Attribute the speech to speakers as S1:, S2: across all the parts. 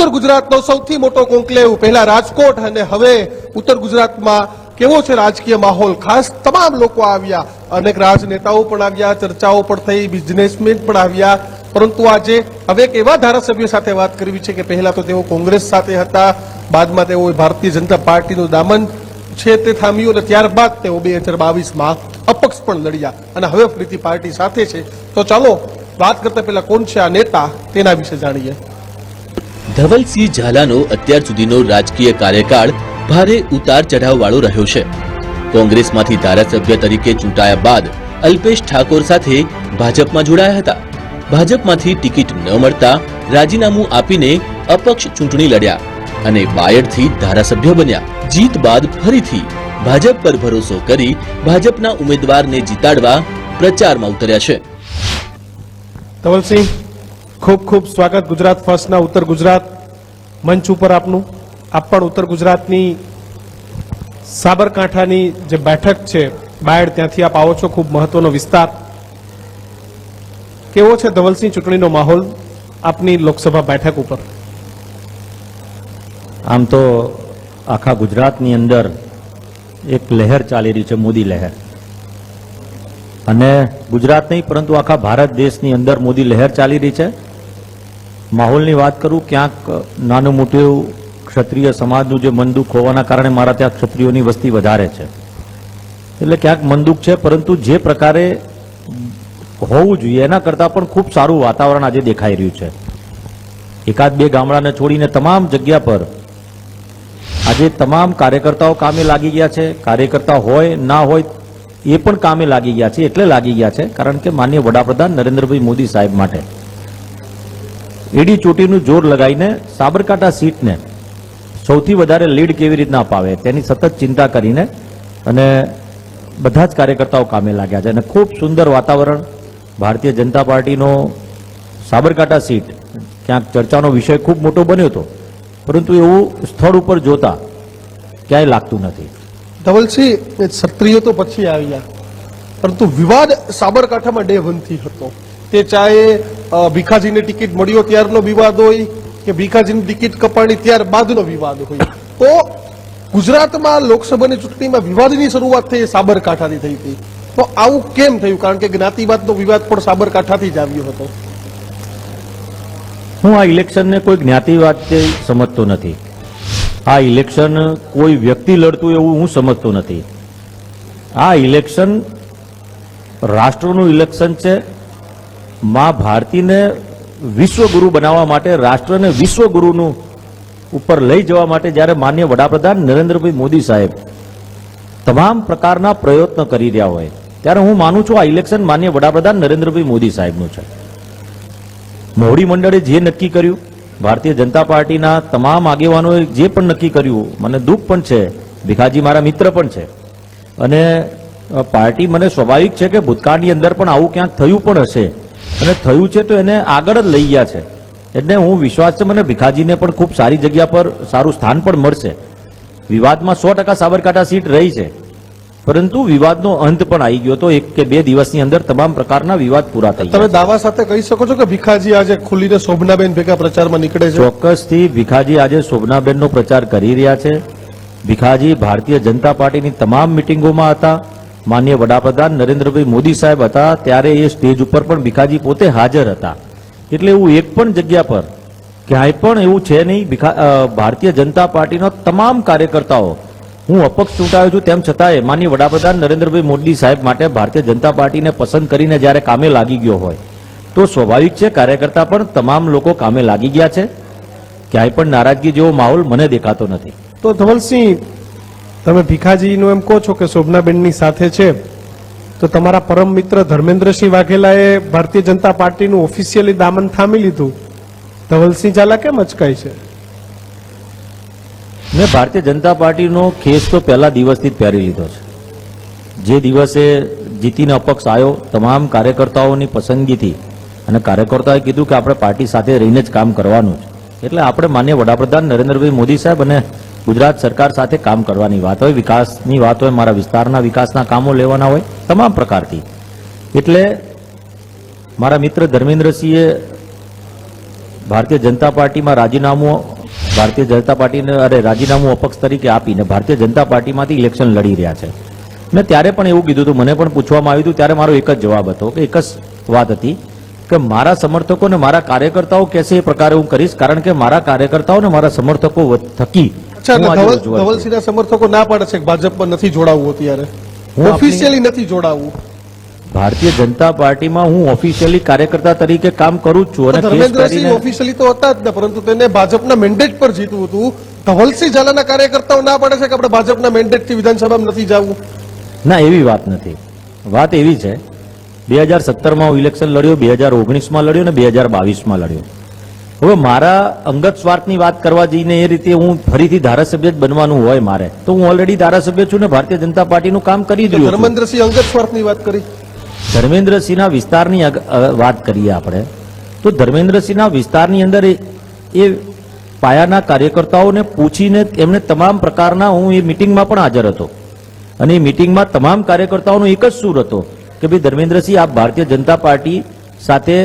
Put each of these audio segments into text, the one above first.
S1: ઉત્તર ગુજરાતનો સૌથી મોટો કોન્કલેવ, પહેલા રાજકોટ અને હવે ઉત્તર ગુજરાતમાં કેવો છે રાજકીય માહોલ? ખાસ તમામ લોકો આવ્યા, અનેક રાજનેતાઓ પણ આવ્યા, ચર્ચાઓ પણ થઈ, બિઝનેસમેન પણ આવ્યા. પરંતુ આજે હવે એક એવા ધારાસભ્યો સાથે વાત કરવી છે કે પહેલા તો તેઓ કોંગ્રેસ સાથે હતા, બાદમાં તેઓ ભારતીય જનતા પાર્ટીનું દામન છે તે થામ્યું અને ત્યારબાદ તેઓ બે હજાર બાવીસમાં અપક્ષ પણ લડ્યા અને હવે ફરીથી પાર્ટી સાથે છે. તો ચાલો વાત કરતા પહેલા કોણ છે આ નેતા, તેના વિશે જાણીએ.
S2: ધવલસિંહ ઝાલાનો અત્યાર સુધીનો રાજકીય કાર્યકાળ ભારે ઉતાર ચઢાવ વાળો રહ્યો છે. કોંગ્રેસમાંથી ધારાસભ્ય તરીકે ચૂંટાયા બાદ અલ્પેશ ઠાકોર સાથે ભાજપમાં જોડાયા હતા. ભાજપમાંથી ટિકિટ ન મળતા રાજીનામું આપીને અપક્ષ ચૂંટણી લડ્યા અને બાયડથી ધારાસભ્ય બન્યા. જીત બાદ ફરીથી ભાજપ પર ભરોસો કરી ભાજપના ઉમેદવારને જીતાડવા પ્રચારમાં ઉતર્યા છે.
S1: ધવલસિંહ ખૂબ ખૂબ સ્વાગત ગુજરાત ફર્સ્ટના ઉત્તર ગુજરાત મંચ ઉપર આપનું. આપ પણ ઉત્તર ગુજરાતની સાબરકાંઠાની જે બેઠક છે બાયડ ત્યાંથી આપ આવો છો, ખૂબ મહત્વનો વિસ્તાર. કેવો છે ધવલસિંહ ચૂંટણીનો માહોલ આપની લોકસભા બેઠક ઉપર?
S3: આમ તો આખા ગુજરાતની અંદર એક લહેર ચાલી રહી છે, મોદી લહેર. અને ગુજરાત નહીં, પરંતુ આખા ભારત દેશની અંદર મોદી લહેર ચાલી રહી છે. માહોલની વાત કરું, ક્યાંક નાનું મોટું એવું ક્ષત્રિય સમાજનું જે મનદુખ હોવાના કારણે મારા ત્યાં ક્ષત્રિયોની વસ્તી વધારે છે. એટલે ક્યાંક મનદુખ છે, પરંતુ જે પ્રકારે હોવું જોઈએ, એના કરતાં પણ ખૂબ સારું વાતાવરણ આજે દેખાઈ રહ્યું છે. એકાદ બે ગામડાને છોડીને તમામ જગ્યા પર આજે તમામ કાર્યકર્તાઓ કામે લાગી ગયા છે. કાર્યકર્તા હોય, ના હોય, એ પણ કામે લાગી ગયા છે, એટલે લાગી ગયા છે, કારણ કે માન્ય વડાપ્રધાન નરેન્દ્રભાઈ મોદી સાહેબ માટે. એડી ચોટીનું જોર લગાવીને સાબરકાંઠા સીટને સૌથી વધારે લીડ કેવી રીતના અપાવે તેની સતત ચિંતા કરીને અને બધા જ કાર્યકર્તાઓ કામે લાગ્યા છે. અને ખૂબ સુંદર વાતાવરણ, ભારતીય જનતા પાર્ટીનો સાબરકાંઠા સીટ, ક્યાંક ચર્ચાનો વિષય ખૂબ મોટો બન્યો હતો, પરંતુ એવું સ્થળ ઉપર જોતા ક્યાંય લાગતું નથી.
S1: ધવલસિંહ ક્ષત્રિયો તો પછી આવ્યા. પરંતુ વિવાદ સાબરકાંઠામાં ડે વનથી હતો. તે ચાહે ભીખાજીને ટિકિટ મળ્યો ત્યારનો વિવાદ હોય કે ભીખાજીની ટિકિટ કપાણી ત્યાર બાદનો વિવાદ હોય? તો ગુજરાતમાં લોકસભાની ચૂંટણીમાં વિવાદની શરૂઆત થઈ સાબરકાંઠાથી થઈ હતી. તો આવું કેમ થયું? કારણ કે જ્ઞાતિવાદનો વિવાદ પણ સાબરકાંઠાથી જ આવ્યો હતો.
S3: હું આ ઇલેક્શનને કોઈ જ્ઞાતિવાદ સમજતો નથી. આ ઇલેક્શન કોઈ વ્યક્તિ લડતું એવું હું સમજતો નથી. આ ઇલેક્શન રાષ્ટ્રનું ઇલેક્શન છે માં ભારતીને વિશ્વગુરુ બનાવવા માટે, રાષ્ટ્રને વિશ્વગુરુનું ઉપર લઈ જવા માટે જ્યારે માન્ય વડાપ્રધાન નરેન્દ્રભાઈ મોદી સાહેબ તમામ પ્રકારના પ્રયત્ન કરી રહ્યા હોય, ત્યારે હું માનું છું આ ઇલેક્શન માન્ય વડાપ્રધાન નરેન્દ્રભાઈ મોદી સાહેબનું છે. મોવડી મંડળે જે નક્કી કર્યું, ભારતીય જનતા પાર્ટીના તમામ આગેવાનોએ જે પણ નક્કી કર્યું, મને દુઃખ પણ છે, ભીખાજી મારા મિત્ર પણ છે. અને પાર્ટી મને સ્વાભાવિક છે કે ભૂતકાળની અંદર પણ આવું ક્યાંક થયું પણ હશે. અને થયું છે તો એને આગળ જ લઈ ગયા છે. એટલે હું વિશ્વાસ છે મને ભીખાજીને પણ ખૂબ સારી જગ્યા પર સારું સ્થાન પણ મળશે. વિવાદમાં સો ટકા સાબરકાંઠા સીટ રહી છે. પરંતુ વિવાદનો અંત પણ આવી ગયો તો એક કે બે દિવસની અંદર તમામ પ્રકારના વિવાદ પૂરા થઈ
S1: તમે દાવા સાથે કહી શકો છો કે ભીખાજી આજે ખુલીને શોભનાબેન ભેગા પ્રચારમાં નીકળે છે?
S3: ચોક્કસથી ભીખાજી આજે શોભનાબેનનો પ્રચાર કરી રહ્યા છે. ભીખાજી ભારતીય જનતા પાર્ટીની તમામ મિટિંગોમાં હતા. માન્ય વડાપ્રધાન નરેન્દ્રભાઈ મોદી સાહેબ હતા, ત્યારે એ સ્ટેજ ઉપર પણ ભીખાજી પોતે હાજર હતા. એટલે એવું એક પણ જગ્યા પર ક્યાંય પણ એવું છે નહીં, ભીખા ભારતીય જનતા પાર્ટીનો તમામ કાર્યકર્તાઓ, હું અપક્ષ ચૂંટાયો છું તેમ છતાંય માન્ય વડાપ્રધાન નરેન્દ્રભાઈ મોદી સાહેબ માટે ભારતીય જનતા પાર્ટીને પસંદ કરીને જ્યારે કામે લાગી ગયો હોય, તો સ્વાભાવિક છે કાર્યકર્તા પણ તમામ લોકો કામે લાગી ગયા છે. ક્યાંય પણ નારાજગી જેવો માહોલ મને દેખાતો નથી.
S1: તો ધવલસિંહ તમે ભીખાજીનું એમ કહો છો કે શોભનાબેનની સાથે છે, તો તમારા પરમ મિત્ર ધર્મેન્દ્રસિંહ વાઘેલાએ ભારતીય જનતા પાર્ટીનું ઓફિશિયલી દામન થામી લીધું. ધવલસિંહ ઝાલા કેમ અચકાય છે?
S3: મેં ભારતીય જનતા પાર્ટીનો ખેસ તો પહેલા દિવસથી જ પહેરી લીધો છે. જે દિવસે જીતીને અપક્ષ આવ્યો, તમામ કાર્યકર્તાઓની પસંદગીથી અને કાર્યકર્તાઓએ કીધું કે આપણે પાર્ટી સાથે રહીને જ કામ કરવાનું છે. એટલે આપણે માન્ય વડાપ્રધાન નરેન્દ્રભાઈ મોદી સાહેબ અને ગુજરાત સરકાર સાથે કામ કરવાની વાત હોય, વિકાસની વાત હોય, મારા વિસ્તારના વિકાસના કામો લેવાના હોય, તમામ પ્રકારથી. એટલે મારા મિત્ર ધર્મેન્દ્રસિંહે ભારતીય જનતા પાર્ટીમાં રાજીનામું, ભારતીય જનતા પાર્ટીને, અરે, રાજીનામું અપક્ષ તરીકે આપીને ભારતીય જનતા પાર્ટીમાંથી ઇલેક્શન લડી રહ્યા છે. મેં ત્યારે પણ એવું કીધું હતું, મને પણ પૂછવામાં આવ્યું હતું, ત્યારે મારો એક જ જવાબ હતો, કે એક જ વાત હતી, કે મારા સમર્થકો ને મારા કાર્યકર્તાઓ કહેશે એ પ્રકારે હું કરીશ? કારણ કે મારા કાર્યકર્તાઓ ને મારા સમર્થકો થકી
S1: અચ્છા. ધવલસિંહના સમર્થકો ના પાડે છે કે ભાજપમાં નથી જોડાવવું અત્યારે? ઓફિશિયલી નથી જોડાવવું.
S3: ભારતીય જનતા પાર્ટીમાં હું ઓફિશિયલી કાર્યકર્તા તરીકે કામ કરું છું અને
S1: ધર્મેન્દ્રસિંહ ઓફિશિયલી તો હતા જ ને પરંતુ તેને ભાજપના મેન્ડેટ પર જીતવું હતું. ધવલસિંહ ઝાલાના કાર્યકર્તાઓ ના પાડે છે કે આપણે ભાજપના મેન્ડેટથી વિધાનસભામાં નથી જવું?
S3: ના એવી વાત નથી. વાત એવી છે બે હજાર સત્તરમાં હું ઇલેક્શન લડ્યો બે હજાર ઓગણીસમાં લડ્યો અને બે હજાર બાવીસમાં લડ્યો. હવે મારા અંગત સ્વાર્થની વાત કરવા જઈને એ રીતે હું ફરીથી ધારાસભ્ય જ બનવાનું હોય મારે. તો હું ઓલરેડી ધારાસભ્ય છું ને ભારતીય જનતા પાર્ટીનું કામ કરી દઉં
S1: ધર્મેન્દ્રસિંહ અંગત સ્વાર્થની વાત કરી.
S3: ધર્મેન્દ્રસિંહના વિસ્તારની વાત કરીએ આપણે. તો ધર્મેન્દ્રસિંહના વિસ્તારની અંદર એ એ પાયાના કાર્યકર્તાઓને પૂછીને એમને તમામ પ્રકારના હું એ મિટિંગમાં પણ હાજર હતો. અને એ મિટિંગમાં તમામ કાર્યકર્તાઓનો એક જ સૂર હતો કે ભાઈ ધર્મેન્દ્રસિંહ આપ ભારતીય જનતા પાર્ટી સાથે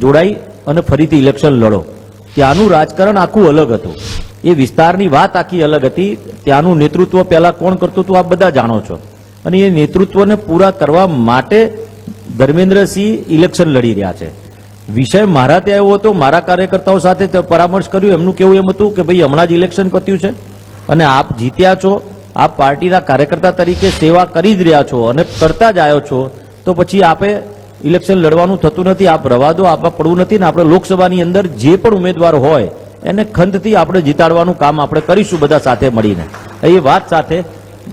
S3: જોડાઈ અને ફરીથી ઇલેક્શન લડો. ત્યાંનું રાજકારણ આખું અલગ હતું. એ વિસ્તારની વાત આખી અલગ હતી. ત્યાંનું નેતૃત્વ પહેલાં કોણ કરતું હતું, આપ બધા જાણો છો. અને એ નેતૃત્વને પૂરા કરવા માટે ધર્મેન્દ્રસિંહ ઇલેક્શન લડી રહ્યા છે. વિષય મારા ત્યાં એવો હતો, મારા કાર્યકર્તાઓ સાથે પરામર્શ કર્યું. એમનું કેવું એમ હતું કે ભાઈ, હમણાં જ ઇલેક્શન પત્યું છે. અને આપ જીત્યા છો. આપ પાર્ટીના કાર્યકર્તા તરીકે સેવા કરી જ રહ્યા છો અને કરતા જ આવ્યો છો. તો પછી આપે ઇલેક્શન લડવાનું થતું નથી આપ રવા આપવા પડવું નથી ને આપણે લોકસભાની અંદર જે પણ ઉમેદવાર હોય એને ખંતથી આપણે જીતાડવાનું કામ આપણે કરીશું બધા સાથે મળીને. એ વાત સાથે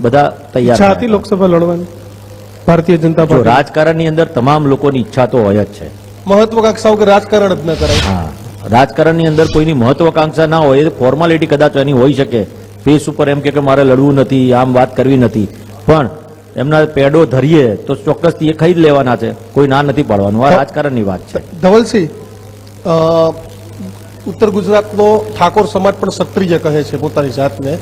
S3: બધા તૈયાર
S1: હતી લોકસભા લડવાની? ભારતીય જનતા પાર્ટી?
S3: રાજકારણની અંદર તમામ લોકોની ઈચ્છા તો હોય જ છે.
S1: મહત્વકાંક્ષાઓ કે રાજકારણ જ ન કરાય.
S3: હા રાજકારણની અંદર કોઈની મહત્વકાંક્ષા ના હોય એ ફોર્માલિટી કદાચ એની હોઈ શકે. ફેસ ઉપર એમ કે મારે લડવું નથી આમ વાત કરવી નથી. પણ એમના પેડો ધરીએ તો ચોક્કસથી એ ખાઈ જ લેવાના છે. કોઈ ના નથી પાડવાનું. આ રાજકારણની વાત છે.
S1: ધવલસિંહ અ, ઉત્તર ગુજરાતનો ઠાકોર સમાજ પણ ક્ષત્રિય કહે છે પોતાની જાતને.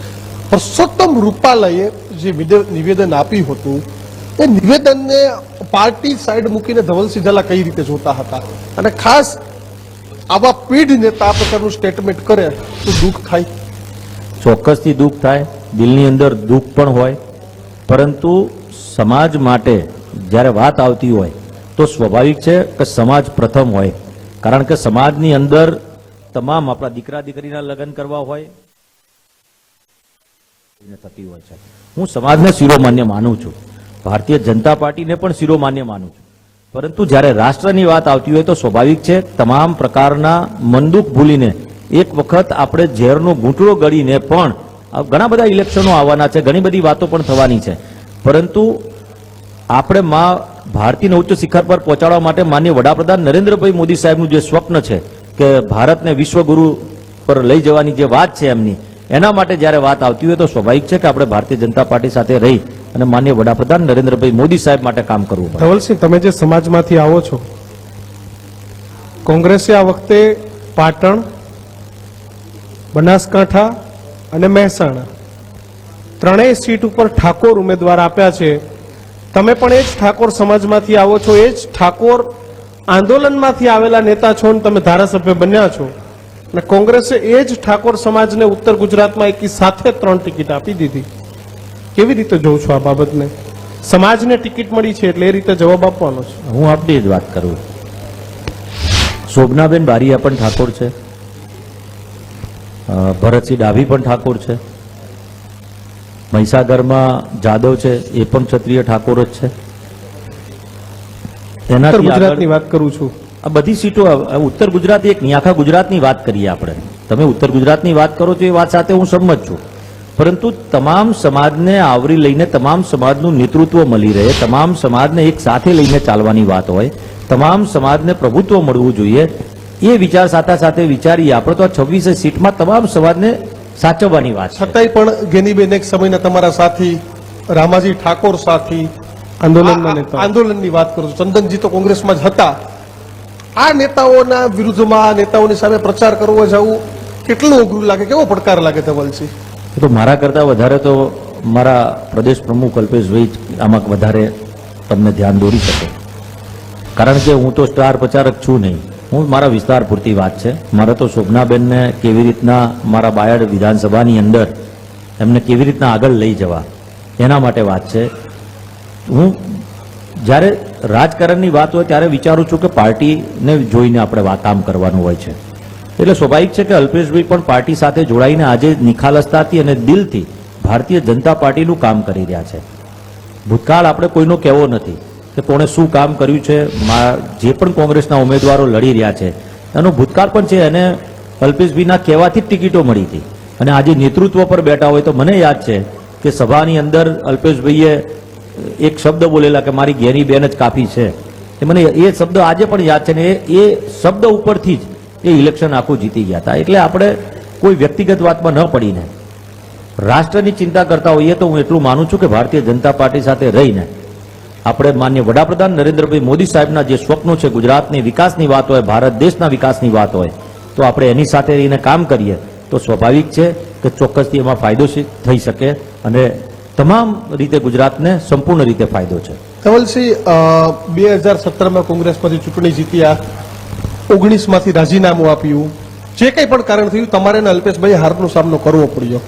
S1: પરસોત્તમ રૂપાલાએ જે વિદે- નિવેદન આપ્યું હતું એ નિવેદનને પાર્ટી સાઈડ મૂકીને ધવલસિંહ ઝાલા કઈ રીતે જોતા હતા? અને ખાસ આવા પીઢ નેતા આ પ્રકારનું સ્ટેટમેન્ટ કરે તો દુઃખ થાય?
S3: ચોક્કસથી દુઃખ થાય. દિલની અંદર દુઃખ પણ હોય. પરંતુ સમાજ માટે જ્યારે વાત આવતી હોય તો સ્વાભાવિક છે કે સમાજ પ્રથમ હોય. કારણ કે સમાજની અંદર તમામ આપણા દીકરા દીકરીના લગ્ન કરવા હોય. થતી હોય છે. હું સમાજને શિરોમાન્ય માનું છું. ભારતીય જનતા પાર્ટીને પણ શિરોમાન્ય માનું છું. પરંતુ જ્યારે રાષ્ટ્રની વાત આવતી હોય તો સ્વાભાવિક છે તમામ પ્રકારના મનદુખ ભૂલીને એક વખત આપણે ઝેરનો ઘૂંટડો ગળીને પણ ઘણા બધા ઇલેક્શનો આવવાના છે. ઘણી બધી વાતો પણ થવાની છે. પરંતુ આપણે મા ભારતીય ઉચ્ચ શિખર પર પહોંચાડવા માટે માન્ય વડાપ્રધાન નરેન્દ્રભાઈ મોદી સાહેબનું જે સ્વપ્ન છે કે ભારતને વિશ્વગુરુ પર લઈ જવાની જે વાત છે એમની, એના માટે જ્યારે વાત આવતી હોય તો સ્વાભાવિક છે કે આપણે ભારતીય જનતા પાર્ટી સાથે રહી અને માન્ય વડાપ્રધાન નરેન્દ્રભાઈ મોદી સાહેબ માટે કામ કરવું
S4: ધવલસિંહ, તમે જે સમાજમાંથી આવો છો, કોંગ્રેસે આ વખતે પાટણ, બનાસકાંઠા અને મહેસાણા ત્રણેય સીટ ઉપર ઠાકોર ઉમેદવાર આપ્યા છે. તમે પણ એ જ ઠાકોર સમાજમાંથી આવો છો, એ જ ઠાકોર આંદોલનમાંથી આવેલા નેતા છો અને તમે ધારાસભ્ય બન્યા છો. અને કોંગ્રેસે એ જ ઠાકોર સમાજને ઉત્તર ગુજરાતમાં એકી સાથે ત્રણ ટિકિટ આપી દીધી. કેવી રીતે જોઉં છો આ બાબતને? સમાજને ટિકિટ મળી છે એટલે એ રીતે જવાબ આપવાનો છે.
S3: હું આપની જ વાત કરું. શોભનાબેન બારીયા પણ ઠાકોર છે. ભરતસિંહ ડાભી પણ ઠાકોર છે. મહીસાગરમાં જાદવ છે એ પણ ક્ષત્રિય ઠાકોર જ છે. એનાથી
S4: ગુજરાતની વાત કરું છું.
S3: આ બધી સીટો ઉત્તર ગુજરાત એક નહીં, આખા ગુજરાતની વાત કરીએ આપણે. તમે ઉત્તર ગુજરાતની વાત કરો છો એ વાત સાથે હું સંમત છું. પરંતુ તમામ સમાજને આવરી લઈને તમામ સમાજનું નેતૃત્વ મળી રહે તમામ સમાજને એક સાથે લઈને ચાલવાની વાત હોય તમામ સમાજને પ્રભુત્વ મળવું જોઈએ એ વિચાર સાથે સાથે વિચારીએ આપણે તો આ છવ્વીસે સીટમાં તમામ સમાજને સાચવવાની વાત છે.
S1: છતાંય પણ ગેનીબેન એક સમયના તમારા સાથી રામાજી ઠાકોર સાથી
S4: આંદોલન
S1: આંદોલનની વાત કરું છું. ચંદનજી તો કોંગ્રેસમાં જ હતા. આ નેતાઓના વિરુદ્ધમાં આ નેતાઓની સામે પ્રચાર કરવો જવું કેટલું અઘરું લાગે કેવો પડકાર લાગે ધવલસિંહ
S3: તો મારા કરતાં વધારે તો મારા પ્રદેશ પ્રમુખ અલ્પેશભાઈ આમાં વધારે તમને ધ્યાન દોરી શકે. કારણ કે હું તો સ્ટાર પ્રચારક છું નહીં. હું મારા વિસ્તાર પૂરતી વાત છે. મારે તો શોભનાબેનને કેવી રીતના મારા બાયડ વિધાનસભાની અંદર એમને કેવી રીતના આગળ લઈ જવા, એના માટે વાત છે. હું જ્યારે રાજકારણની વાત હોય ત્યારે વિચારું છું કે પાર્ટીને જોઈને આપણે વાત કામ કરવાનું હોય છે. એટલે સ્વાભાવિક છે કે અલ્પેશભાઈ પણ પાર્ટી સાથે જોડાઈને આજે નિખાલસતાથી અને દિલથી ભારતીય જનતા પાર્ટીનું કામ કરી રહ્યા છે. ભૂતકાળ આપણે કોઈનો કહેવો નથી. કે કોણે શું કામ કર્યું છે? જે પણ કોંગ્રેસના ઉમેદવારો લડી રહ્યા છે. એનો ભૂતકાળ પણ છે. એને અલ્પેશભાઈના કહેવાથી જ ટિકિટો મળી હતી. અને આજે નેતૃત્વ પર બેઠા હોય તો મને યાદ છે કે સભાની અંદર અલ્પેશભાઈએ એક શબ્દ બોલેલા કે મારી ઘેરી બેન જ કાફી છે. એ મને એ શબ્દ આજે પણ યાદ છે ને એ શબ્દ ઉપરથી જ એ ઇલેક્શન આખું જીતી ગયા હતા. એટલે આપણે કોઈ વ્યક્તિગત વાતમાં ન પડીને રાષ્ટ્રની ચિંતા કરતા હોઈએ તો હું એટલું માનું છું કે ભારતીય જનતા પાર્ટી સાથે રહીને આપણે માન્ય વડાપ્રધાન નરેન્દ્રભાઈ મોદી સાહેબના જે સ્વપ્નો છે, ગુજરાતની વિકાસની વાત હોય, ભારત દેશના વિકાસની વાત હોય, તો આપણે એની સાથે રહીને કામ કરીએ, તો સ્વાભાવિક છે કે ચોક્કસથી એમાં ફાયદો થઈ શકે અને તમામ રીતે ગુજરાતને સંપૂર્ણ રીતે ફાયદો છે.
S1: ધવલસિંહ બે હજાર સત્તરમાં કોંગ્રેસમાંથી ચૂંટણી જીત્યા, ઓગણીસમાંથી રાજીનામું આપ્યું જે કંઈ પણ કારણ થયું તમારે અલ્પેશભાઈ હારનો સામનો કરવો પડ્યો.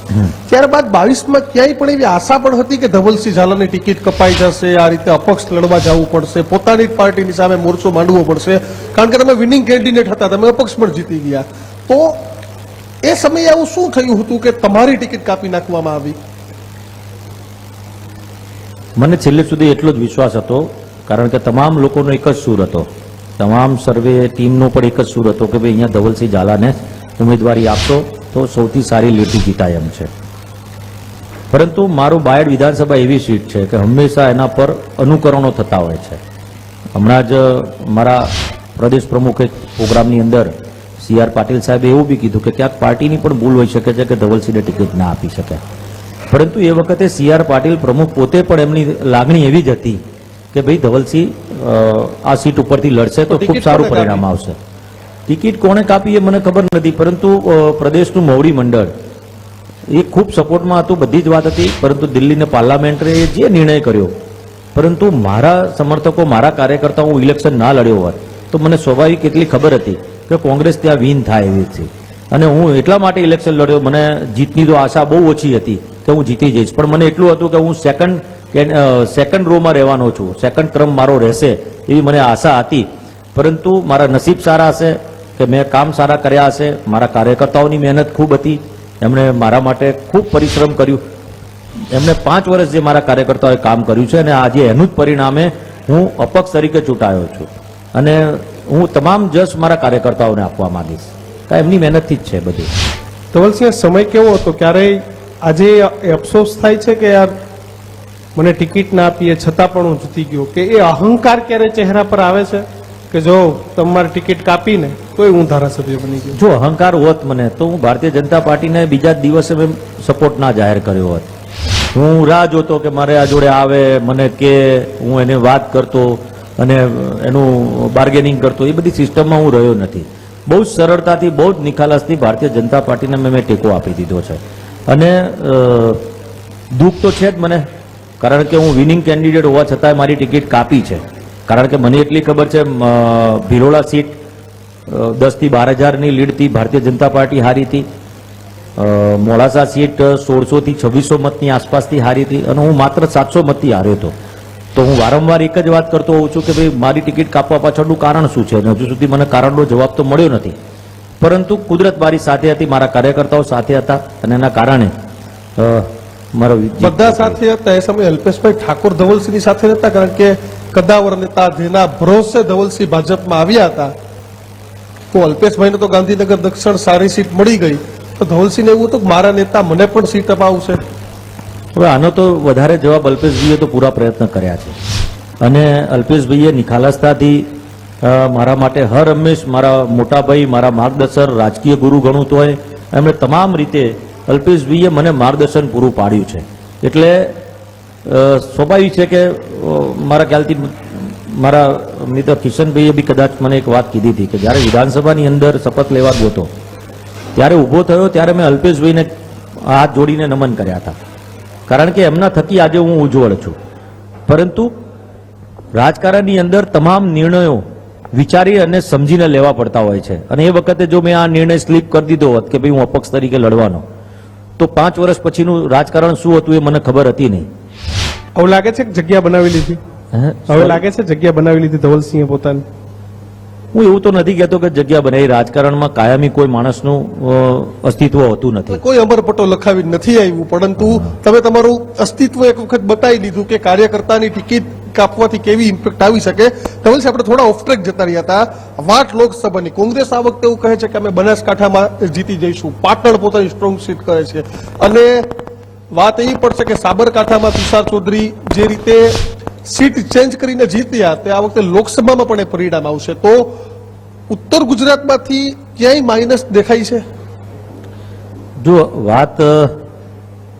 S1: ત્યારબાદ બાવીસમાં ક્યાંય પણ એવી આશા પણ હતી કે ધવલસિંહ ઝાલાની ટિકિટ કપાઈ જશે આ રીતે અપક્ષ લડવા જવું પડશે પોતાની જ પાર્ટીની સામે મોરચો માંડવો પડશે. કારણ કે તમે વિનિંગ કેન્ડિડેટ હતા તમે અપક્ષ પણ જીતી ગયા. તો એ સમયે આવું શું થયું હતું કે તમારી ટિકિટ કાપી નાખવામાં આવી?
S3: મને છેલ્લે સુધી એટલો જ વિશ્વાસ હતો કારણ કે તમામ લોકોનો એક જ સૂર હતો. તમામ સર્વે ટીમનો પણ એક જ સૂર હતો કે ભાઈ અહીંયા ધવલસિંહ ઝાલાને ઉમેદવારી આપશો તો સૌથી સારી લીટી જીતાય એમ છે. પરંતુ મારું બાયડ વિધાનસભા એવી સીટ છે કે હંમેશા એના પર અનુકરણો થતા હોય છે. હમણાં જ મારા પ્રદેશ પ્રમુખે પ્રોગ્રામની અંદર સી આર પાટીલ સાહેબે એવું બી કીધું કે ક્યાંક પાર્ટીની પણ ભૂલ હોઈ શકે છે કે ધવલસિંહને ટિકિટ ના આપી શકે. પરંતુ એ વખતે સી આર પાટીલ પ્રમુખ પોતે પણ એમની લાગણી એવી જ હતી કે ભાઈ ધવલસિંહ આ સીટ ઉપરથી લડશે તો ખૂબ સારું પરિણામ આવશે. ટિકિટ કોણે કાપી એ મને ખબર નથી પરંતુ પ્રદેશનું મોવડી મંડળ એ ખૂબ સપોર્ટમાં હતું બધી જ વાત હતી પરંતુ દિલ્હીને પાર્લામેન્ટરે જે નિર્ણય કર્યો પરંતુ મારા સમર્થકો મારા કાર્યકર્તાઓ હું ઇલેક્શન ના લડ્યો હોત તો મને સ્વાભાવિક એટલી ખબર હતી કે કોંગ્રેસ ત્યાં વિન થાય એવી છે અને હું એટલા માટે ઇલેક્શન લડ્યો મને જીતની તો આશા બહુ ઓછી હતી કે હું જીતી જઈશ પણ મને એટલું હતું કે હું સેકન્ડ સેકન્ડ રોમાં રહેવાનો છું. સેકન્ડ ક્રમ મારો રહેશે એવી મને આશા હતી. પરંતુ મારા નસીબ સારા હશે કે મેં કામ સારા કર્યા હશે. મારા કાર્યકર્તાઓની મહેનત ખૂબ હતી. એમણે મારા માટે ખૂબ પરિશ્રમ કર્યું. એમણે પાંચ વર્ષ જે મારા કાર્યકર્તાઓએ કામ કર્યું છે અને આજે એનું જ પરિણામે હું અપક્ષ તરીકે ચૂંટાયો છું. અને હું તમામ જશ મારા કાર્યકર્તાઓને આપવા માંગીશ. કારણ એમની મહેનતથી જ છે બધું.
S4: ધવલસિંહ સમય કેવો હતો? ક્યારેય આજે અફસોસ થાય છે કે યાર મને ટિકિટ ના આપીએ, છતાં પણ હું જીતી ગયો. કે એ અહંકાર ક્યારે ચહેરા પર આવે છે? કે જો તમારી ટિકિટ કાપીને, તોય હું ધારાસભ્ય બની ગયો.
S3: જો અહંકાર હોત મને, તો હું ભારતીય જનતા પાર્ટીને બીજા જ દિવસે મેં સપોર્ટ ના જાહેર કર્યો હોત. હું રાહ જોતો કે મારે આ જોડે આવે, મને કે, હું એને વાત કરતો અને એનું બાર્ગેનિંગ કરતો, એ બધી સિસ્ટમમાં હું રહ્યો નથી. બહુ જ સરળતાથી, બહુ જ નિખાલસથી ભારતીય જનતા પાર્ટીને મેં મેં ટેકો આપી દીધો છે. અને દુઃખ તો છે જ મને. કારણ કે હું વિનિંગ કેન્ડિડેટ હોવા છતાંય મારી ટિકિટ કાપી છે. કારણ કે મને એટલી ખબર છે ભિલોડા સીટ દસથી બાર હજારની લીડથી ભારતીય જનતા પાર્ટી હારી હતી. મોડાસા સીટ સોળસોથી છવ્વીસો મતની આસપાસથી હારી હતી અને હું માત્ર સાતસો મતથી હાર્યો હતો. તો હું વારંવાર એક જ વાત કરતો હોઉં છું કે ભાઈ, મારી ટિકિટ કાપવા પાછળનું કારણ શું છે? અને હજુ સુધી મને કારણનો જવાબ તો મળ્યો નથી. પરંતુ કુદરત મારી સાથે હતી, મારા કાર્યકર્તાઓ સાથે હતા અને એના કારણે મારો
S1: બધા સાથે હતા એ સમયે અલ્પેશભાઈ ઠાકોર ધવલસિંહની સાથે હતા કારણ કે કદાવર નેતા જેના ભરોસે ધવલસિંહ ભાજપમાં આવ્યા હતા. તો અલ્પેશભાઈને તો ગાંધીનગર દક્ષિણ સારી સીટ મળી ગઈ. તો ધવલસિંહને એવું હતું મારા નેતા મને પણ સીટ અપાવશે.
S3: હવે આનો તો વધારે જવાબ અલ્પેશભાઈએ તો પૂરા પ્રયત્ન કર્યા છે. અને અલ્પેશભાઈએ નિખાલસતાથી મારા માટે હર હંમેશ મારા મોટાભાઈ મારા માર્ગદર્શન રાજકીય ગુરુ ગણું તો હોય. એમણે તમામ રીતે અલ્પેશભાઈએ મને માર્ગદર્શન પૂરું પાડ્યું છે. એટલે સ્વાભાવિક છે કે મારા ખ્યાલથી મારા મિત્ર કિશનભાઈએ બી કદાચ મને એક વાત કીધી હતી કે જ્યારે વિધાનસભાની અંદર શપથ લેવા ગયો હતો, ત્યારે ઊભો થયો ત્યારે મેં અલ્પેશભાઈને હાથ જોડીને નમન કર્યા હતા. કારણ કે એમના થકી આજે હું ઉજ્જવળ છું. પરંતુ રાજકારણની અંદર તમામ નિર્ણયો વિચારી અને સમજીને લેવા પડતા હોય છે. અને એ વખતે જો મેં આ નિર્ણય સ્લીપ કરી દીધો હોત કે ભાઈ હું અપક્ષ તરીકે લડવાનો તો પાંચ વર્ષ પછીનું રાજકારણ શું હતું એ મને ખબર હતી નહીં.
S4: હવે લાગે છે કે જગ્યા બનાવી લીધી? હવે લાગે છે જગ્યા બનાવી લીધી ધવલસિંહે પોતાની?
S3: હું એવું તો નથી કહેતો કે જગ્યા બનાવી. રાજકારણમાં કાયમી કોઈ માણસનું અસ્તિત્વ હોતું નથી.
S1: કોઈ અમરપટો લખાવી નથી આવ્યું પરંતુ તમે તમારું અસ્તિત્વ એક વખત બતાવી દીધું કે કાર્યકર્તાની ટિકિટ કાપવાથી કેવી ઇમ્પેક્ટ આવી શકે? તમે આપણે થોડા ઓફ ટ્રેક જતા રહ્યા હતા. વાટ લોકસભાની કોંગ્રેસ આ વખતે એવું કહે છે કે અમે બનાસકાંઠામાં જીતી જઈશું. પાટણ પોતાની સ્ટ્રોંગ સીટ કરે છે. અને વાત એવી પડશે કે સાબરકાંઠામાં તુષાર ચૌધરી જે રીતે સીટ ચેન્જ કરીને જીત્યા, તે આ વખતે લોકસભામાં પણ એ પરિણામ આવશે. તો ઉત્તર ગુજરાતમાંથી ક્યાંય માઇનસ દેખાય છે?
S3: જો વાત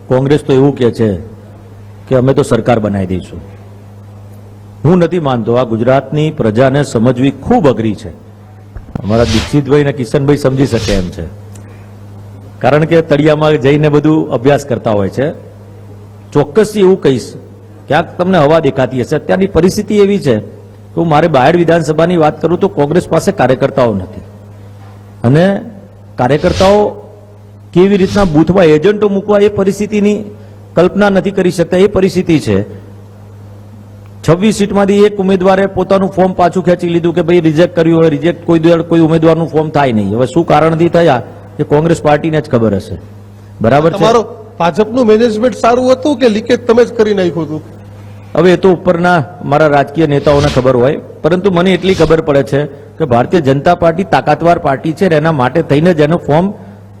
S3: કોંગ્રેસ તો એવું કહે છે કે અમે તો સરકાર બનાવી દઈશું. હું નથી માનતો. આ ગુજરાતની પ્રજાને સમજવી ખૂબ અઘરી છે. અમારા દીક્ષિતભાઈ અને કિશનભાઈ સમજી શકે એમ છે. કારણ કે તળિયામાં જઈને બધું અભ્યાસ કરતા હોય છે. ચોક્કસથી એવું કહીશ, ક્યાંક તમને હવા દેખાતી હશે. અત્યારની પરિસ્થિતિ એવી છે કે હું મારે બાયડ વિધાનસભાની વાત કરું તો કોંગ્રેસ પાસે કાર્યકર્તાઓ નથી. અને કાર્યકર્તાઓ કેવી રીતના બૂથમાં એજન્ટો મૂકવા એ પરિસ્થિતિની કલ્પના નથી કરી શકતા. એ પરિસ્થિતિ છે છવ્વીસ સીટમાંથી એક ઉમેદવારે પોતાનું ફોર્મ પાછું ખેંચી લીધું કે ભાઈ રિજેક્ટ કર્યું હોય રિજેક્ટ કોઈ દર કોઈ ઉમેદવારનું ફોર્મ થાય નહીં. હવે શું કારણથી થયા એ કોંગ્રેસ પાર્ટીને જ ખબર હશે. બરાબર છે?
S1: તમારો ભાજપનું મેનેજમેન્ટ સારું હતું કે લીકેજ તમે જ કરી નાખ્યું હતું?
S3: હવે એ તો ઉપરના મારા રાજકીય નેતાઓને ખબર હોય પરંતુ મને એટલી ખબર પડે છે કે ભારતીય જનતા પાર્ટી તાકાતવાર પાર્ટી છે એના માટે થઈને જ એનું ફોર્મ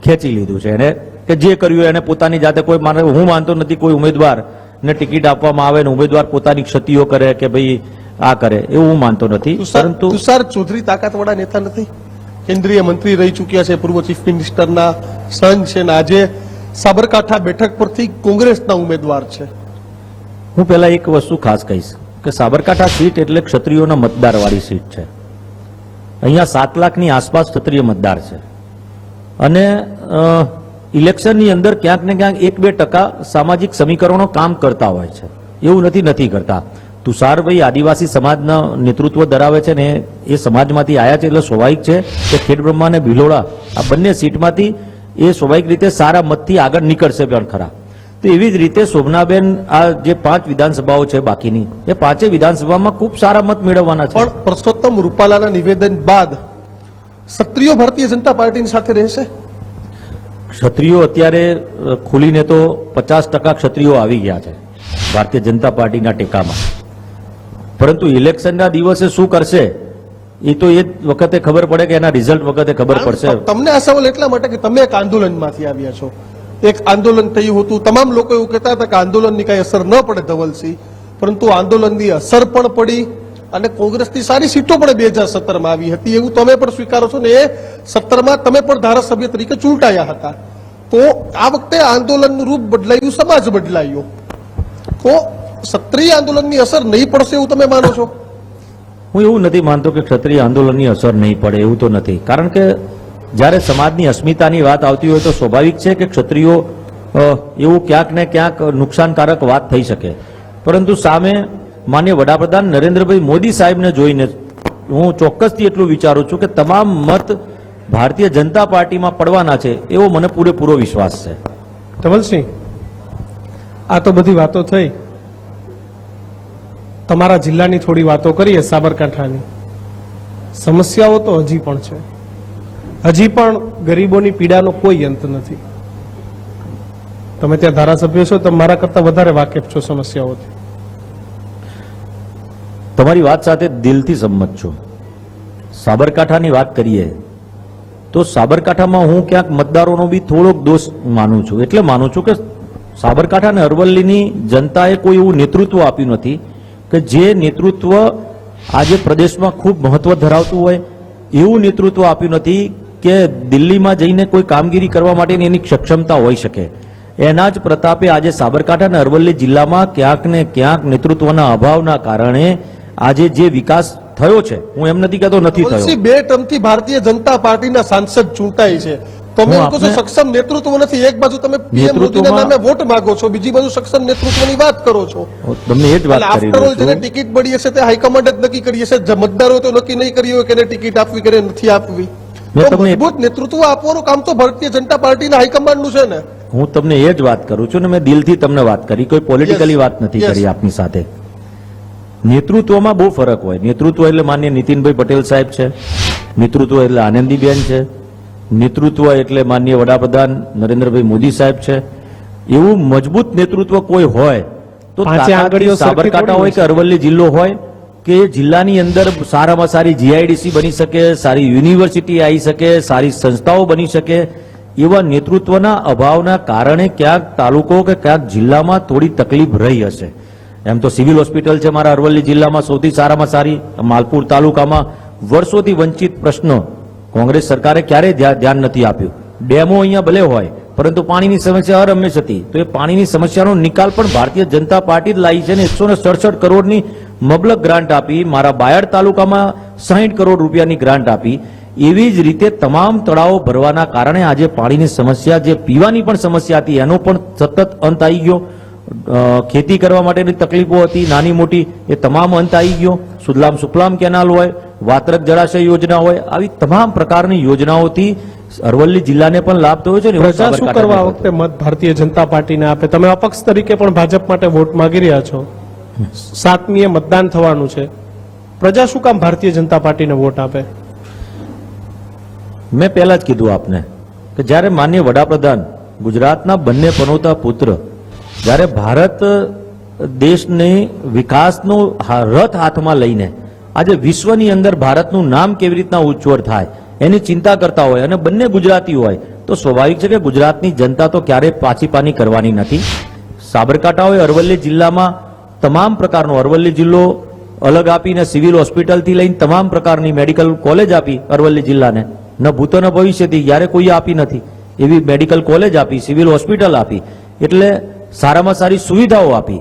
S3: ખેંચી લીધું છે. એને કે જે કર્યું એને પોતાની જાતે કોઈ માને હું માનતો નથી કોઈ ઉમેદવાર ને ટિકિટ આપવામાં આવે ને ઉમેદવાર પોતાની ક્ષતિઓ કરે કે ભાઈ આ કરે એવું હું માનતો નથી. પરંતુ
S1: તુષાર ચૌધરી તાકાતવાળા નેતા નથી. કેન્દ્રીય મંત્રી રહી ચૂક્યા છે પૂર્વ ચીફ મિનિસ્ટરના સન છે ને આજે સાબરકાંઠા બેઠક પરથી કોંગ્રેસના ઉમેદવાર છે.
S3: હું પહેલા એક વસ્તુ ખાસ કહીશ કે સાબરકાંઠા સીટ એટલે ક્ષત્રિયોના મતદારવાળી સીટ છે. અહીંયા સાત લાખની આસપાસ ક્ષત્રિય મતદાર છે. અને ઇલેક્શનની અંદર ક્યાંક ને ક્યાંક એક બે ટકા સામાજિક સમીકરણો કામ કરતા હોય છે. એવું નથી નથી કરતા. તુષારભાઈ આદિવાસી સમાજના નેતૃત્વ ધરાવે છે ને એ સમાજમાંથી આવ્યા છે એટલે સ્વાભાવિક છે કે ખેડબ્રહ્મા અને ભિલોડા આ બંને સીટમાંથી એ સ્વાભાવિક રીતે સારા મતથી આગળ નીકળશે પણ ખરા. તો એવી જ રીતે શોભનાબેન આ જે પાંચ વિધાનસભાઓ છે બાકીની, એ પાંચે વિધાનસભામાં ખૂબ સારા મત મેળવવાના છે.
S1: પણ પરસોત્તમ રૂપાલાના નિવેદન બાદ ક્ષત્રિય ભારતીય જનતા પાર્ટીની સાથે રહેશે?
S3: ક્ષત્રિયો અત્યારે ખુલીને તો પચાસ ટકા ક્ષત્રિયો આવી ગયા છે ભારતીય જનતા પાર્ટીના ટેકામાં. પરંતુ ઇલેક્શનના દિવસે શું કરશે એ તો એ જ વખતે ખબર પડે કે એના રિઝલ્ટ વખતે ખબર પડશે.
S1: તમને આ સવાલ એટલા માટે કે તમે એક આંદોલનમાંથી આવ્યા છો. એક આંદોલન થયું હતું તમામ લોકો એવું કહેતા હતા કે આંદોલનની કઈ અસર ન પડે ધવલસિંહ પરંતુ આંદોલનની અસર પણ પડી. અને કોંગ્રેસની સારી સીટો પણ બે હજાર સત્તરમાં આવી હતી. એવું તમે પણ સ્વીકારો છો ને એ સત્તરમાં તમે પણ ધારાસભ્ય તરીકે ચૂંટાયા હતા. તો આ વખતે આંદોલનનું રૂપ બદલાયું, સમાજ બદલાયો. તો ક્ષત્રિય આંદોલનની અસર નહીં પડશે એવું તમે માનો છો?
S3: હું એવું નથી માનતો કે ક્ષત્રિય આંદોલનની અસર નહીં પડે, એવું તો નથી. કારણ કે જ્યારે સમાજની અસ્મિતાની વાત આવતી હોય તો સ્વાભાવિક છે કે ક્ષત્રિયો એવું ક્યાંક ને ક્યાંક નુકસાનકારક વાત થઈ શકે. પરંતુ સામે માન્ય વડાપ્રધાન નરેન્દ્રભાઈ મોદી સાહેબને જોઈને હું ચોક્કસથી એટલું વિચારું છું કે તમામ મત ભારતીય જનતા પાર્ટીમાં પડવાના છે, એવો મને પૂરેપૂરો વિશ્વાસ છે.
S4: ધવલસિંહ, આ તો બધી વાતો થઈ. તમારા જિલ્લાની થોડી વાતો કરીએ સાબરકાંઠાની. સમસ્યાઓ તો હજી પણ છે. હજી પણ ગરીબોની પીડાનો કોઈ અંત નથી. તમે ત્યાં ધારાસભ્ય છો, તો મારા કરતા વધારે વાકેફ છો સમસ્યાઓથી.
S3: તમારી વાત સાથે દિલથી સંમત છું. સાબરકાંઠાની વાત કરીએ, તો સાબરકાંઠામાં હું ક્યાંક મતદારોનો બી થોડોક દોષ માનું છું. એટલે માનું છું કે સાબરકાંઠા અને અરવલ્લીની જનતાએ કોઈ એવું નેતૃત્વ આપ્યું નથી કે જે નેતૃત્વ આજે પ્રદેશમાં ખૂબ મહત્વ ધરાવતું હોય એવું નેતૃત્વ આપ્યું નથી કે દિલ્હીમાં જઈને કોઈ કામગીરી કરવા માટેની એની સક્ષમતા હોઈ શકે. એના જ પ્રતાપે આજે સાબરકાંઠા અને અરવલ્લી જિલ્લામાં ક્યાંક ને ક્યાંક નેતૃત્વના અભાવના કારણે આજે જે વિકાસ થયો છે હું એમ નથી કહેતો નથી થયો.
S1: બે ટર્મથી ભારતીય જનતા પાર્ટીના સાંસદ ચૂંટાય છે. તમે છો સક્ષમ નેતૃત્વ નથી એક બાજુ તમે પીએમ મોદીના નામે વોટ માંગો છો બીજી બાજુ સક્ષમ નેતૃત્વની વાત કરો છો.
S3: તમને એ જ વાત કરી રહ્યો છું.
S1: ટિકિટ મળી હશે તે હાઈકમાન્ડ જ નક્કી કરી હશે મતદારો તો નક્કી નહીં કરી હોય કે ટિકિટ આપવી કે નથી આપવી.
S3: તમને-
S1: મજબૂત નેતૃત્વ આપવાનું કામ તો ભારતીય જનતા પાર્ટીના હાઈકમાન્ડનું છે ને.
S3: હું તમને એ જ વાત કરું છું ને મેં દિલથી તમને વાત કરી કોઈ પોલિટિકલી વાત નથી કરી આપની સાથે. નેતૃત્વમાં બહુ ફરક હોય. નેતૃત્વ એટલે માન્ય નીતિનભાઈ પટેલ સાહેબ છે. નેતૃત્વ એટલે આનંદીબેન છે. નેતૃત્વ એટલે માન્ય વડાપ્રધાન નરેન્દ્રભાઈ મોદી સાહેબ છે. એવું મજબૂત નેતૃત્વ કોઈ હોય તો સાબરકાંઠા હોય કે અરવલ્લી જિલ્લો હોય કે જિલ્લાની અંદર સારામાં સારી જીઆઈડીસી બની શકે સારી યુનિવર્સિટી આવી શકે સારી સંસ્થાઓ બની શકે એવા નેતૃત્વના અભાવના કારણે ક્યાંક તાલુકો કે ક્યાંક જિલ્લામાં થોડી તકલીફ રહી હશે. એમ તો સિવિલ હોસ્પિટલ છે મારા અરવલ્લી જિલ્લામાં સૌથી સારામાં સારી. માલપુર તાલુકામાં વર્ષોથી વંચિત પ્રશ્નો કોંગ્રેસ સરકારે ક્યારેય ધ્યા- ધ્યાન નથી આપ્યું. ડેમો અહીંયા ભલે હોય, પરંતુ પાણીની સમસ્યા હરહંમેશ હતી. તો એ પાણીની સમસ્યાનો નિકાલ પણ ભારતીય જનતા પાર્ટી જ લાવી છે અને એકસો સડસઠ કરોડની મબલક ગ્રાન્ટ આપી, મારા બાયડ તાલુકામાં સાહીઠ કરોડ રૂપિયાની ગ્રાન્ટ આપી. એવી જ રીતે તમામ તળાવો ભરવાના કારણે આજે પાણીની સમસ્યા, જે પીવાની પણ સમસ્યા હતી, એનો પણ સતત અંત આવી ગયો. ખેતી કરવા માટેની તકલીફો હતી નાની મોટી એ તમામ અંત આવી ગયો. સુદલામ સુફલામ કેનાલ હોય વાત્રક જળાશય યોજના હોય આવી તમામ પ્રકારની યોજનાઓથી અરવલ્લી જિલ્લાને પણ લાભ થયો છે
S4: પ્રજા શું કરવા વખતે મત ભારતીય જનતા પાર્ટીને આપે? તમે અપક્ષ તરીકે પણ ભાજપ માટે વોટ માંગી રહ્યા છો. સાતમીએ મતદાન થવાનું છે. પ્રજા શું કામ ભારતીય જનતા પાર્ટીને વોટ આપે?
S3: મેં પહેલા જ કીધું આપને કે જ્યારે માન્ય વડાપ્રધાન ગુજરાતના બંને પનોતા પુત્ર જ્યારે ભારત દેશને વિકાસનો રથ હાથમાં લઈને આજે વિશ્વની અંદર ભારતનું નામ કેવી રીતના ઉચ્ચવળ થાય એની ચિંતા કરતા હોય અને બંને ગુજરાતી હોય, તો સ્વાભાવિક છે કે ગુજરાતની જનતા તો ક્યારેય પાછી પાની કરવાની નથી. સાબરકાંઠા હોય અરવલ્લી જિલ્લામાં તમામ પ્રકારનો, અરવલ્લી જિલ્લો અલગ આપીને સિવિલ હોસ્પિટલથી લઈને તમામ પ્રકારની મેડિકલ કોલેજ આપી અરવલ્લી જિલ્લાને. ન ભૂતો ન ભવિષ્યથી જ્યારે કોઈ આપી નથી. એવી મેડિકલ કોલેજ આપી, સિવિલ હોસ્પિટલ આપી. એટલે સારામાં સારી સુવિધાઓ આપી.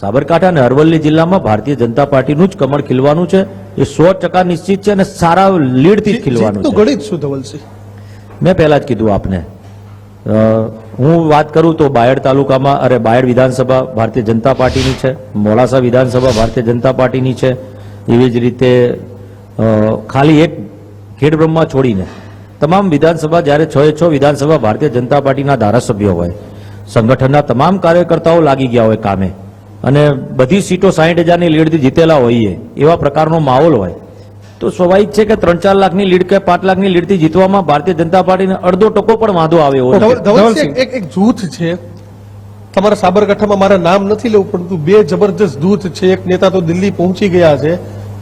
S3: સાબરકાંઠા અને અરવલ્લી જિલ્લામાં ભારતીય જનતા પાર્ટીનું જ કમળ ખીલવાનું છે. એ સો ટકા નિશ્ચિત છે અને સારા લીડથી જ ખીલવાનું છે.
S1: ગણિત શું ધવલસિંહ
S3: મેં પહેલા જ કીધું આપને. હું વાત કરું તો બાયડ તાલુકામાં અરે બાયડ વિધાનસભા ભારતીય જનતા પાર્ટીની છે. મોડાસા વિધાનસભા ભારતીય જનતા પાર્ટીની છે. એવી જ રીતે ખાલી એક ખેડબ્રહ્મા છોડીને. તમામ વિધાનસભા જ્યારે છ એ છ વિધાનસભા ભારતીય જનતા પાર્ટીના ધારાસભ્યો હોય સંગઠનના તમામ કાર્યકર્તાઓ લાગી ગયા હોય કામે. અને બધી સીટો સાહીઠ હજારની લીડથી જીતેલા હોઈએ એવા પ્રકારનો માહોલ હોય. તો સ્વાભાવિક છે કે ત્રણ ચાર લાખની લીડ કે પાંચ લાખની લીડથી જીતવામાં ભારતીય જનતા પાર્ટીને અડધો ટકો પણ વાંધો આવે એવો નથી.
S1: ધવલ- ધવલસિંહ.
S4: ધવલસિંહ.
S1: એક એક જૂથ છે. તમારા સાબરકાંઠામાં મારા નામ નથી લેવું પરંતુ બે જબરજસ્ત જૂથ છે. એક નેતા તો દિલ્હી પહોંચી ગયા છે.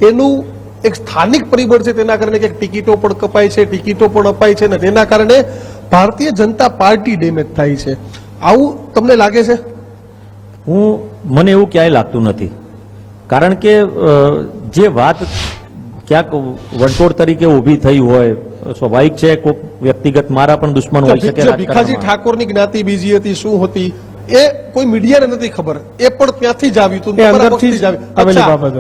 S1: એનું એક સ્થાનિક પરિબળ છે તેના કારણે કે ટિકિટો પણ કપાય છે ટિકિટો પણ અપાય છે ને તેના કારણે ભારતીય જનતા પાર્ટી ડેમેજ થાય છે. આવું તમને લાગે છે?
S3: હું મને એવું ક્યાંય લાગતું નથી. કારણ કે જે વાત ક્યાંક વંટોળ તરીકે ઊભી થઈ હોય સ્વાભાવિક છે કોઈક વ્યક્તિગત મારા પણ દુશ્મન હોઈ શકે
S1: જો ભીખાજી ઠાકોરની જ્ઞાતિ બીજી હતી શું હતી? એ કોઈ મીડિયાને નથી ખબર. એ પણ ત્યાંથી જ આવ્યું હતું.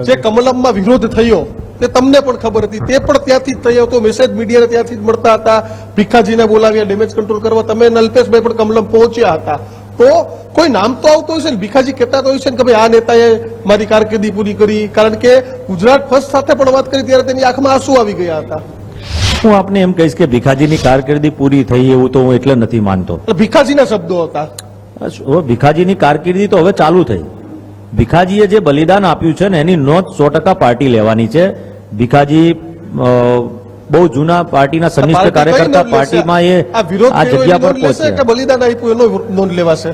S1: જ કમલમમાં વિરોધ થયો તે તમને પણ ખબર હતી. તે પણ ત્યાંથી જ થયો હતો. મેસેજ મીડિયાને ત્યાંથી જ મળતા હતા. ભીખાજીને બોલાવ્યા ડેમેજ કંટ્રોલ કરવા. તમે અને પણ કમલમ પહોંચ્યા હતા. તો કોઈ નામ તો આવતું હોય છે ને? ભીખાજી કહેતા તો હોય છે ને કે ભાઈ આ નેતાએ મારી કારકિર્દી પૂરી કરી. કારણ કે ગુજરાત ફર્સ્ટ સાથે પણ વાત કરી ત્યારે તેની આંખમાં આંસુ આવી ગયા હતા.
S3: હું આપને એમ કહીશ કે ભીખાજીની કારકિર્દી પૂરી થઈ એવું તો હું એટલે નથી માનતો.
S1: ભીખાજીના શબ્દો હતા.
S3: હવે ભીખાજીની કારકિર્દી તો હવે ચાલુ થઈ. ભીખાજીએ જે બલિદાન આપ્યું છે ને એની નોંધ સો ટકા પાર્ટી લેવાની છે. ભીખાજી બહુ જૂના પાર્ટીના સંનિષ્ઠ કાર્યકર્તા પાર્ટીમાં એ
S1: આ વિરોધ કર્યો
S3: જગ્યા પર પહોંચ્યા.
S1: બલિદાન આપ્યું એનો નોંધ લેવાશે?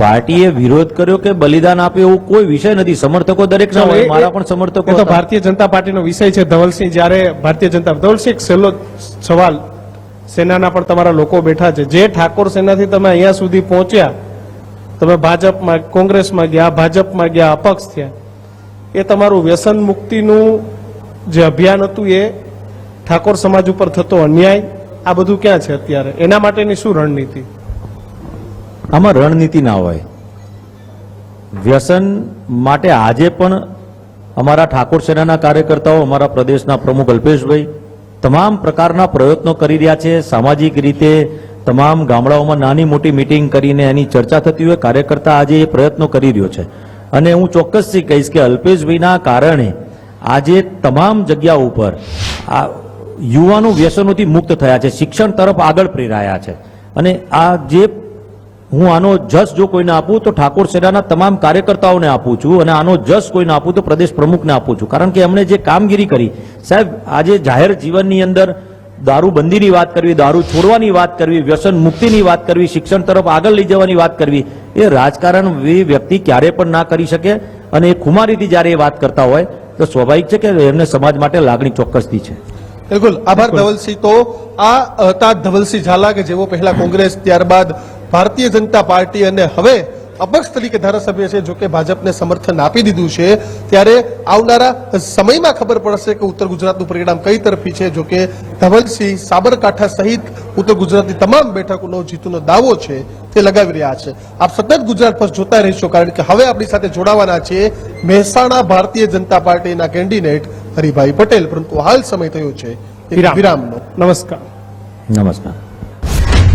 S3: પાર્ટીએ વિરોધ કર્યો કે બલિદાન આપ્યું એવું કોઈ વિષય નથી. સમર્થકો દરેક ના હોય મારા પણ સમર્થકો
S4: તો ભારતીય જનતા પાર્ટીનો વિષય છે ધવલસિંહ. જ્યારે ભારતીય જનતા ધવલસિંહ એક છેલ્લો સવાલ. સેનાના પણ તમારા લોકો બેઠા છે. જે ઠાકોર સેનાથી તમે અહીંયા સુધી પહોંચ્યા તમે ભાજપમાં, કોંગ્રેસમાં ગયા, ભાજપમાં ગયા, અપક્ષ થયા. એ તમારું વ્યસન મુક્તિનું જે અભિયાન હતું એ ઠાકોર સમાજ ઉપર થતો અન્યાય, આ બધું ક્યાં છે અત્યારે? એના માટેની શું રણનીતિ?
S3: આમાં રણનીતિ ના હોય. વ્યસન માટે આજે પણ અમારા ઠાકોર સેનાના કાર્યકર્તાઓ, અમારા પ્રદેશના પ્રમુખ અલ્પેશભાઈ, તમામ પ્રકારના પ્રયત્નો કરી રહ્યા છે. સામાજિક રીતે તમામ ગામડાઓમાં નાની મોટી મિટિંગ કરીને એની ચર્ચા થતી હોય, કાર્યકર્તા આજે એ પ્રયત્નો કરી રહ્યો છે. અને હું ચોક્કસથી કહીશ કે અલ્પેશભાઈના કારણે આજે તમામ જગ્યા ઉપર આ યુવાનો વ્યસનોથી મુક્ત થયા છે, શિક્ષણ તરફ આગળ પ્રેરાયા છે. અને આ જે હું આનો જસ જો કોઈને આપું તો ઠાકોર સેનાના તમામ કાર્યકર્તાઓને આપું છું અને આનો જસ કોઈને આપું તો પ્રદેશ પ્રમુખને આપું છું. કારણ કે એમણે જે કામગીરી કરી, સાહેબ, આજે જાહેર જીવનની અંદર દારૂબંધીની વાત કરવી દારૂ છોડવાની વાત કરવી વ્યસન મુક્તિની વાત કરવી શિક્ષણ તરફ આગળ લઈ જવાની વાત કરવી એ રાજકારણ એ વ્યક્તિ ક્યારે પણ ના કરી શકે અને એ ખુમારીથી જ્યારે એ વાત કરતા હોય તો સ્વાભાવિક છે કે એમને સમાજ માટે લાગણી ચોક્કસથી છે.
S1: બિલકુલ. આભાર ધવલસિંહ. તો આ હતા ધવલસિંહ ઝાલા કે જેઓ પહેલા કોંગ્રેસ ત્યારબાદ ભારતીય જનતા પાર્ટી અને હવે અપક્ષ તરીકે ધારાસભ્ય છે જો કે ભાજપને સમર્થન આપી દીધું છે ત્યારે આવનારા સમયમાં ખબર પડશે કે ઉત્તર ગુજરાતનું પરિણામ કઈ તરફી છે જો કે ધવલસિંહ સાબરકાંઠા સહિત ઉત્તર ગુજરાતની તમામ બેઠકોનો જીતનો દાવો છે તે લગાવી રહ્યા છે. આપ સતત ગુજરાત પર જોતા રહીશો કારણ કે હવે આપણી સાથે જોડાવાના છે મહેસાણા ભારતીય જનતા પાર્ટીના કેન્ડિડેટ હરિભાઈ પટેલ પરંતુ હાલ સમય થયો છે વિરામનો.
S4: નમસ્કાર.
S3: નમસ્કાર.